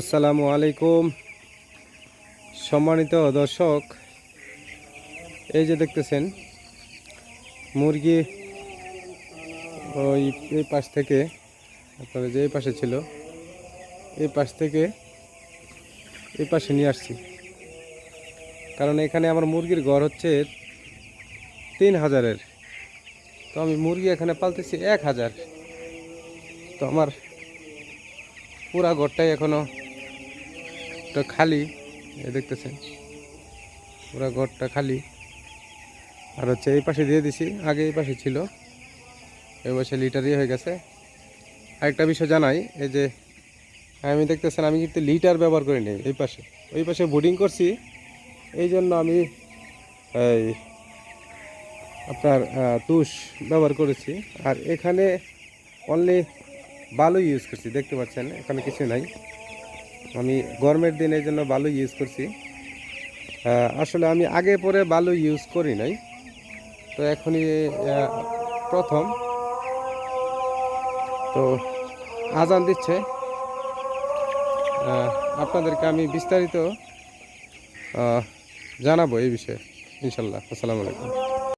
আসসালামু আলাইকুম। সম্মানিত দর্শক, এই যে দেখতেছেন, মুরগি ওই এই পাশ থেকে, আপনারা যে এই পাশে ছিল, এই পাশ থেকে এই পাশে নিয়ে আসছি। কারণ এখানে আমার মুরগির ঘর হচ্ছে তিন হাজারের। তো আমি মুরগি এখানে পালতেছি এক হাজার। তো আমার পুরা ঘরটাই এখনও তো খালি, এ দেখতেছেন, পুরা ঘরটা খালি। আর হচ্ছে এই পাশে দিয়ে দিছি, আগে এই পাশে ছিল। এই পাশে লিটারই হয়ে গেছে। আরেকটা বিষয় জানাই, এই যে আমি দেখতেছেন, আমি কিন্তু লিটার ব্যবহার করি নি এই পাশে। ওই পাশে বোর্ডিং করছি, এই জন্য আমি, এই আপনার তুষ ব্যবহার করেছি। আর এখানে অনলি বালু ইউজ করছি, দেখতে পাচ্ছেন, এখানে কিছু নাই। আমি গরমের দিন এই জন্য বালু ইউজ করছি। আসলে আমি আগে পরে বালু ইউজ করি নাই। তো এখনই প্রথম। তো আজান দিচ্ছে। আপনাদেরকে আমি বিস্তারিত জানাব এই বিষয়ে, ইনশাল্লাহ। আসসালামু আলাইকুম।